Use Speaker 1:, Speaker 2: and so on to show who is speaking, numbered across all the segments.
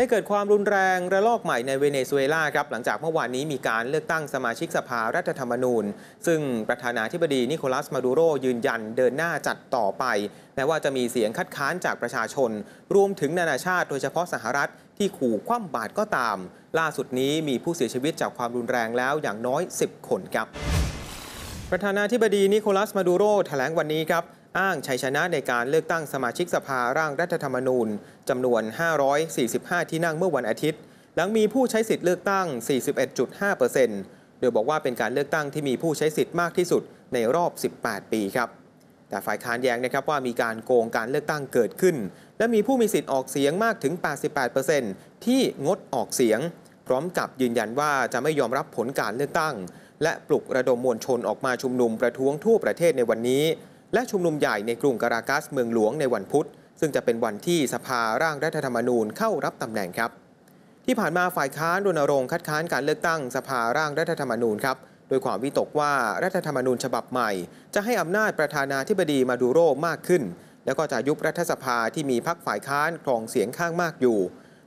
Speaker 1: ได้เกิดความรุนแรงระลอกใหม่ในเวเนซุเอลาครับหลังจากเมื่อวานนี้มีการเลือกตั้งสมาชิกสภารัฐธรรมนูญ ซึ่งประธานาธิบดีนิโคลัสมาดูโรยืนยันเดินหน้าจัดต่อไปแม้ว่าจะมีเสียงคัดค้านจากประชาชน รวมถึงนานาชาติโดยเฉพาะสหรัฐที่ขู่คว่ำบาตรก็ตาม ล่าสุดนี้มีผู้เสียชีวิตจากความรุนแรงแล้วอย่างน้อย 10 คนครับ ประธานาธิบดีนิโคลัสมาดูโรแถลงวันนี้ครับ อ้างชัยชนะในการเลือกตั้งสมาชิกสภาร่างรัฐธรรมนูญจำนวน 545 ที่นั่งเมื่อวันอาทิตย์ หลังมีผู้ใช้สิทธิ์เลือกตั้ง 41.5%โดยบอกว่าเป็นการเลือกตั้งที่มีผู้ใช้สิทธิ์มากที่สุดในรอบ 18 ปีครับ แต่ฝ่ายค้านแย้งนะครับว่ามีการโกงการเลือกตั้งเกิดขึ้น และมีผู้มีสิทธิ์ออกเสียงมากถึง 88%ที่งดออกเสียง พร้อมกับยืนยันว่าจะไม่ยอมรับผลการเลือกตั้ง และปลุกระดมมวลชนออกมาชุมนุมประท้วงทั่วประเทศในวันนี้ และชุมนุมใหญ่ในกรุงการากัสเมืองหลวงในวันพุธ ซึ่งจะเป็นวันที่สภาร่างรัฐธรรมนูญเข้ารับตำแหน่งครับ ที่ผ่านมาฝ่ายค้านรณรงค์คัดค้านการเลือกตั้งสภาร่างรัฐธรรมนูญครับโดยความวิตกว่ารัฐธรรมนูญฉบับใหม่ จะให้อำนาจประธานาธิบดีมาดูโรมากขึ้น แล้วก็จะยุบรัฐสภาที่มีพรรคฝ่ายค้านครองเสียงข้างมากอยู่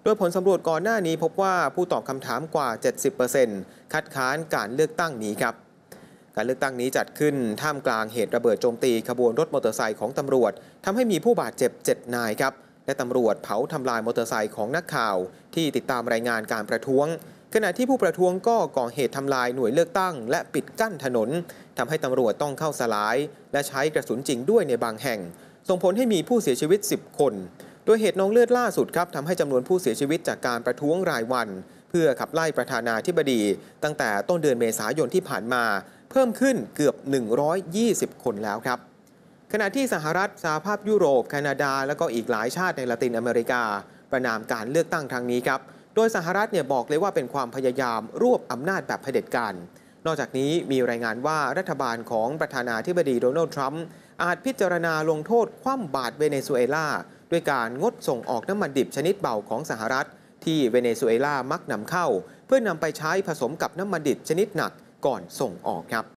Speaker 1: โดยผลสำรวจก่อนหน้านี้พบว่าผู้ตอบคำถามกว่า 70%คัดค้านการเลือกตั้งนี้ครับ การเลือกตั้งนี้จัดขึ้นท่ามกลางเหตุระเบิดโจมตีขบวนรถมอเตอร์ไซค์ของตำรวจทำให้มีผู้บาดเจ็บ 7 นายครับ และตำรวจเผาทำลายมอเตอร์ไซค์ของนักข่าว ที่ติดตามรายงานการประท้วง ขณะที่ผู้ประท้วงก็ก่อเหตุทำลายหน่วยเลือกตั้ง และปิดกั้นถนนทำให้ตำรวจต้องเข้าสลาย และใช้กระสุนจริงด้วยในบางแห่ง ส่งผลให้มีผู้เสียชีวิต 10 คน โดยเหตุน้องเลือดล่าสุดครับทำให้จำนวนผู้เสียชีวิตจากการประท้วงรายวัน พื่อขับไล่ประธานาธิบดี ตั้งแต่ต้นเดือนเมษายนที่ผ่านมา เพิ่มขึ้นเกือบ 120 คนแล้วครับ ขณะที่สหรัฐสหภาพยุโรป แคนาดา และก็อีกหลายชาติในละตินอเมริกา ประนามการเลือกตั้งครั้งนี้ครับ โดยสหรัฐเนี่ยบอกเลยว่าเป็นความพยายามรวบอำนาจแบบเผด็จการนอกจากนี้มีรายงานว่ารัฐบาลของประธานาธิบดีโดนัลด์ทรัมป์อาจพิจารณาลงโทษคว่ำบาตรเวเนซุเอลา ด้วยการงดส่งออกน้ำมันดิบชนิดเบาของสหรัฐ ที่เวเนซุเอลามักนำเข้า เพื่อนำไปใช้ผสมกับน้ำมันดิบชนิดหนักก่อนส่งออกครับ